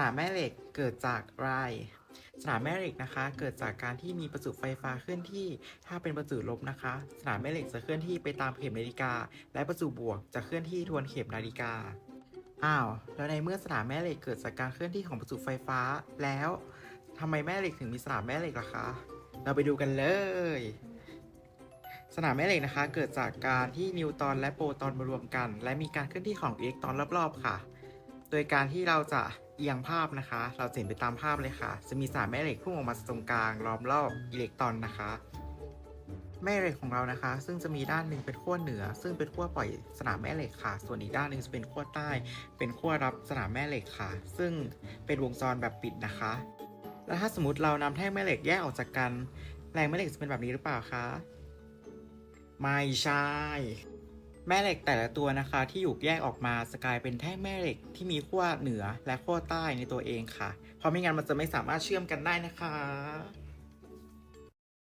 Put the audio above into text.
นามแม่เหล็กเกิดจากอะไรสนามแม่เหล็กนะคะ เกิดจากการที่มีประจุไฟฟ้าเคลื่อนที่ ถ้าเป็นประจุลบนะคะ สนามแม่เหล็กจะเคลื่อนที่ไปตามเข็มนาฬิกา และประจุบวกจะเคลื่อนที่ทวนเข็มนาฬิกา อ้าว แล้วในเมื่อสนามแม่เหล็กเกิดจากการเคลื่อนที่ของประจุไฟฟ้าแล้วทำไมแม่เหล็กถึงมีสนามแม่เหล็กล่ะคะ เราไปดูกันเลย สนามแม่เหล็กนะคะ เกิดจากการที่นิวตรอนและโปรตอนมารวมกัน และมีการเคลื่อนที่ของอิเล็กตรอนรอบๆค่ะ โดยการที่เราจะเอียงภาพนะคะ เราเห็นไปตามภาพเลยค่ะ จะมีสนามแม่เหล็กพุ่งออกมาตรงกลางล้อมรอบอิเล็กตรอนนะคะ แม่เหล็กของเรานะคะ ซึ่งจะมีด้านหนึ่งเป็นขั้วเหนือ ซึ่งเป็นขั้วปล่อยสนามแม่เหล็กค่ะ ส่วนอีกด้านหนึ่งจะเป็นขั้วใต้ เป็นขั้วรับสนามแม่เหล็กค่ะ ซึ่งเป็นวงจรแบบปิดนะคะ แล้วถ้าสมมติเรานำแท่งแม่เหล็กแยกออกจากกัน แรงแม่เหล็กจะเป็นแบบนี้หรือเปล่าคะ ไม่ใช่ แม่เหล็กแต่ละตัวนะคะที่อยู่แยกออกมาจะกลายเป็นแท่งแม่เหล็กที่มีขั้วเหนือและขั้วใต้ในตัวเองค่ะ เพราะไม่งั้นมันจะไม่สามารถเชื่อมกันได้นะคะ